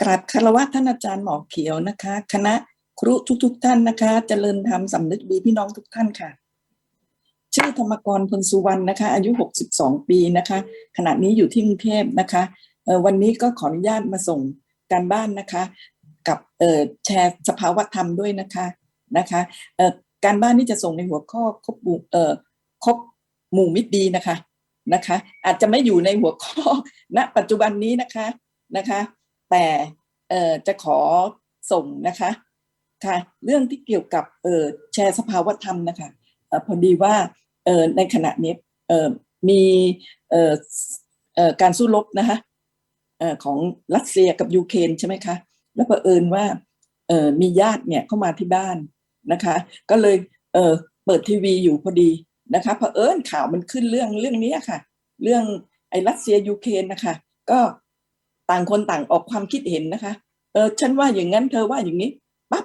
กราบคารวะท่านอาจารย์หมอเขียวนะคะ คณะครุทุกๆท่านนะคะเจริญธรรมสำนึกดีพี่น้องทุกท่านค่ะ ชื่อธรรมกรพลสุวรรณนะคะ อายุ 62 ปีนะคะ ขณะนี้อยู่ที่กรุงเทพนะคะวันนี้ก็ขออนุญาตมาส่งการบ้านนะคะ กับแชร์สภาวะธรรมด้วยนะคะนะคะการบ้านนี่จะส่งในหัวข้อครบหมู่เออครบหมู่มิตรดีนะคะนะคะ อาจจะไม่อยู่ในหัวข้อณปัจจุบันนี้นะคะนะคะ แต่เจะขอส่งนะคะค่ะเรื่องที่เกี่ยวกับแชร์สภาวธรรมนะคะออพอดีว่าในขณะนี้มีการสู้รบนะคะออของรัสเซียกับยูเครนใช่ไหมคะแล้วเผอิญว่ามีญาติเนี่ยเข้ามาที่บ้านนะคะ ก็เลยเเปิดทีวีอยู่พอดีนะคะเผอิญข่าวมันขึ้นเรื่องเรื่องนี้ค่ะ เรื่องไอ้รัสเซียยูเครนนะคะ ก็ ต่างคนต่างออกความคิดเห็นนะคะ เออฉันว่าอย่างนั้นเธอว่าอย่างนี้ปั๊บ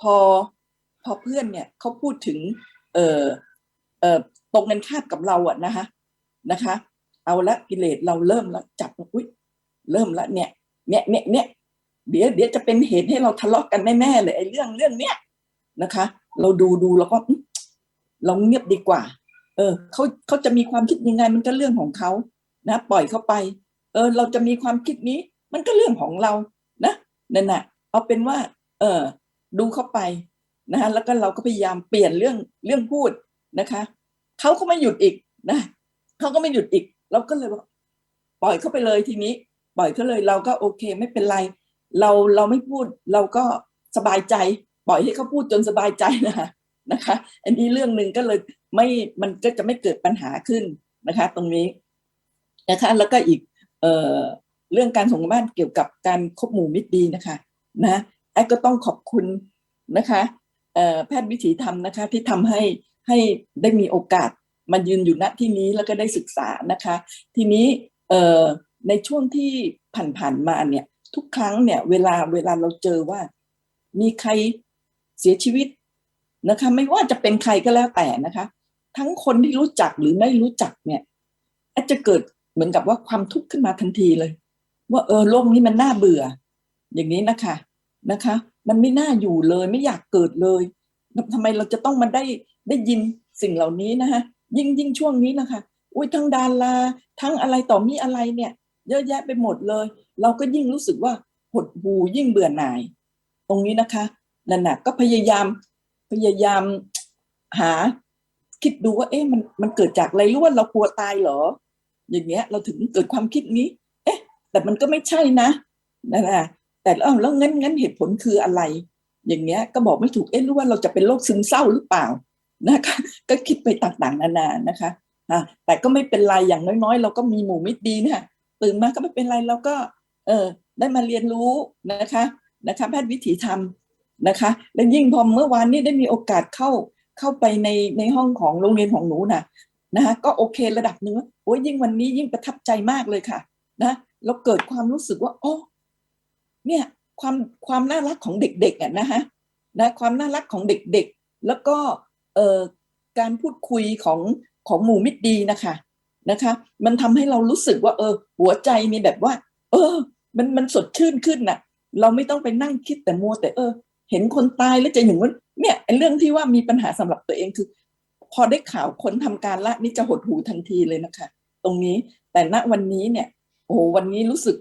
พอพอเพื่อนเนี่ยเขาพูดถึง เออเออตรงกันข้ามกับเราอะนะคะนะคะ เอาละกิเลสเราเริ่มล้วจับอุ้ยเริ่มละเนี่ยเนี่ยเนี่ยเนี่ยเดี๋ยวเดี๋ยวจะเป็นเหตุให้เราทะเลาะกันแน่ๆเลยไอ้เรื่องเรื่องเนี้ยนะคะ เราดูดูแล้วก็เราเงียบดีกว่า เออเขาเขาจะมีความคิดยังไงมันก็เรื่องของเขานะ ปล่อยเขาไป เออเราจะมีความคิดนี้ มันก็เรื่องของเรานะนั่นน่ะเอาเป็นว่า เออดูเข้าไปนะฮะแล้วก็เราก็พยายามเปลี่ยนเรื่องเรื่องพูดนะคะเขาก็ไม่หยุดอีกนะเขาก็ไม่หยุดอีก เราก็เลยปล่อยเขาไปเลยทีนี้ ปล่อยเขาเลยเราก็โอเคไม่เป็นไร เราเราไม่พูดเราก็สบายใจ ปล่อยให้เขาพูดจนสบายใจนะคะนะคะ อันนี้เรื่องหนึ่งก็เลยไม่มันก็จะไม่เกิดปัญหาขึ้นนะคะ ตรงนี้นะคะ แล้วก็อีก เเรื่องการส่งบ้านเกี่ยวกับการคบหมู่มิตรดีนะคะนะไอ้ก็ต้องขอบคุณนะคะแพทย์วิถีธรรมนะคะที่ทำให้ให้ได้มีโอกาสมายืนอยู่ณที่นี้แล้วก็ได้ศึกษานะคะ ทีนี้ในช่วงที่ผ่านๆมาเนี่ยทุกครั้งเนี่ยเวลาเวลาเราเจอว่า มีใครเสียชีวิตนะคะ ไม่ว่าจะเป็นใครก็แล้วแต่นะคะ ทั้งคนที่รู้จักหรือไม่รู้จักเนี่ยอาจจะเกิด เหมือนกับว่าความทุกข์ขึ้นมาทันทีเลย ว่าเออโลกนี้มันน่าเบื่อ อย่างนี้นะคะนะคะ มันไม่น่าอยู่เลยไม่อยากเกิดเลยทำไมเราจะต้องมาได้ได้ยินสิ่งเหล่านี้นะคะยิ่งยิ่งช่วงนี้นะคะอุ้ยทั้งดาราทั้งอะไรต่อมีอะไรเนี่ย เยอะแยะไปหมดเลย เราก็ยิ่งรู้สึกว่าหดหูยิ่งเบื่อหน่าย ตรงนี้นะคะนั่นนะก็พยายามพยายามหาคิดดูว่าเอ๊ะมันมันเกิดจากอะไรรือว่าเรากลัวตายเหรอ อย่างเงี้ยเราถึงเกิดความคิดนี้ เอ๊ะ แต่มันก็ไม่ใช่นะนั่นแหละแต่แล้วแล้วงั้นงั้นเหตุผลคืออะไร อย่างเงี้ยก็บอกไม่ถูกเอ๊ะหรือว่าเราจะเป็นโรคซึมเศร้าหรือเปล่านะคะ ก็คิดไปต่างๆนานานะคะอ่าแต่ก็ไม่เป็นไรอย่างน้อยๆ เราก็มีหมู่มิตรดีนะคะตื่นมาก็ไม่เป็นไรเราก็ เออได้มาเรียนรู้นะคะนะคะแพทย์วิถีธรรมนะคะและยิ่งพอเมื่อวานนี้ได้มีโอกาสเข้าเข้าไปในในห้องของโรงเรียนของหนูน่ะ นะคะก็โอเคระดับหนึ่งว่าโอ้ยยิ่งวันนี้ยิ่งประทับใจมากเลยค่ะ นะแล้วเกิดความรู้สึกว่าโอ้เนี่ยความความน่ารักของเด็กๆอะนะฮะนะความน่ารักของเด็กๆ แล้วก็เอ่อการพูดคุยของของหมู่มิตรดีนะคะนะคะ มันทำให้เรารู้สึกว่า เออ หัวใจมีแบบว่า เออ มันมันสดชื่นขึ้นน่ะ เราไม่ต้องไปนั่งคิดแต่มัวแต่เออ เห็นคนตายแล้วจะอย่างว่าเนี่ยเรื่องที่ว่ามีปัญหาสำหรับตัวเองคือ พอได้ข่าวคนทำการละนี่จะหดหูทันทีเลยนะคะ ตรงนี้แต่ณวันนี้เนี่ยโอ้โหวันนี้รู้สึก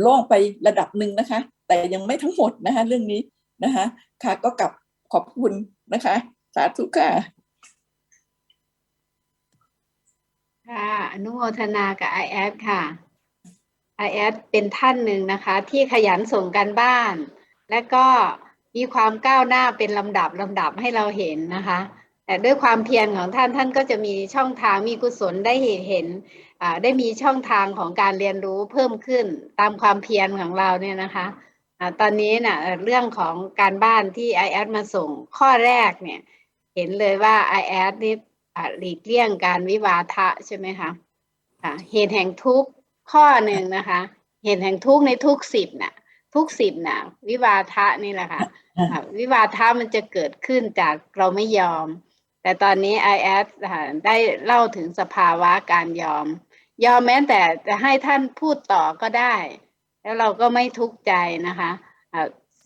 โล่งไประดับหนึ่งนะคะ แต่ยังไม่ทั้งหมดนะคะเรื่องนี้นะคะ ค่ะก็กลับขอบคุณนะคะ สาธุค่ะค่ะอนุโมทนากับไอแอดค่ะไอแอดเป็นท่านหนึ่งนะคะ ที่ขยันส่งการบ้าน และก็มีความก้าวหน้าเป็นลำดับลำดับให้เราเห็นนะคะ แต่ด้วยความเพียรของท่านท่านก็จะมีช่องทางมีกุศลได้เห็นเห็นได้มีช่องทางของการเรียนรู้เพิ่มขึ้นตามความเพียรของเราเนี่ยนะคะอ่าตอนนี้นะ่ะเรื่องของการบ้านที่ไอแอดมาส่งข้อแรกเนี่ยเห็นเลยว่าไอแอดนี่หลีกเลี่ยงการวิวาทะใช่ไหมคะอ่าเหตุแห่งทุกข์ข้อหนึ่งนะคะ เหตุแห่งทุกข์ในทุกสิบน่ะทุกสิบน่ะวิวาทะนี่แหละคะค่ะวิวาทะมันจะเกิดขึ้นจากเราไม่ยอม แต่ตอนนี้ IS ค่ะได้เล่าถึงสภาวะการยอม ยอมแม้แต่จะให้ท่านพูดต่อก็ได้ แล้วเราก็ไม่ทุกข์ใจนะคะ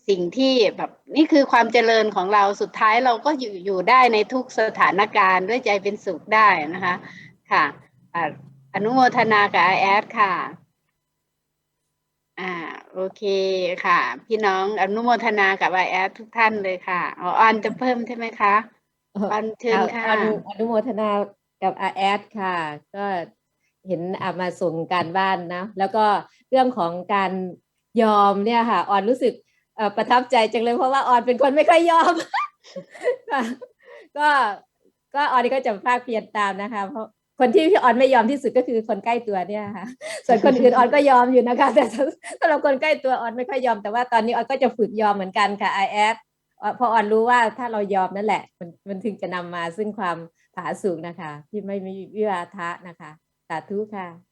สิ่งที่แบบนี่คือความเจริญของเราสุดท้ายเราก็อยู่อยู่ได้ในทุกสถานการณ์ด้วยใจเป็นสุขได้นะคะค่ะอนุโมทนากับไอแอดค่ะอ่าโอเคค่ะ พี่น้องอนุโมทนากับไอแอดทุกท่านเลยค่ะอ๋อออนจะเพิ่มใช่ไหมคะ ออนเชิญค่ะ อนุอนุโมทนากับอาแอดค่ะ ก็เห็นอามาส่งการบ้านนะ แล้วก็เรื่องของการยอมเนี่ยค่ะ ออนรู้สึกเอ่อประทับใจจังเลยเพราะว่าออนเป็นคนไม่ค่อยยอม ค่ะก็ก็ออนก็จะภาคเพียรตามนะคะ เพราะคนที่พี่ออนไม่ยอมที่สุดก็คือคนใกล้ตัวเนี่ยค่ะ ส่วนคนอื่นออนก็ยอมอยู่นะคะ แต่สำหรับคนใกล้ตัวออนไม่ค่อยยอมแต่ว่าตอนนี้ออนก็จะฝึกยอมเหมือนกันค่ะไอแอด เอ่อเพอนรู้ว่าถ้าเรายอมนั่นแหละ มันมันถึงจะนำมาซึ่งความผาสุกนะคะ ที่ไม่มีวิวาทะนะคะ สาธุค่ะ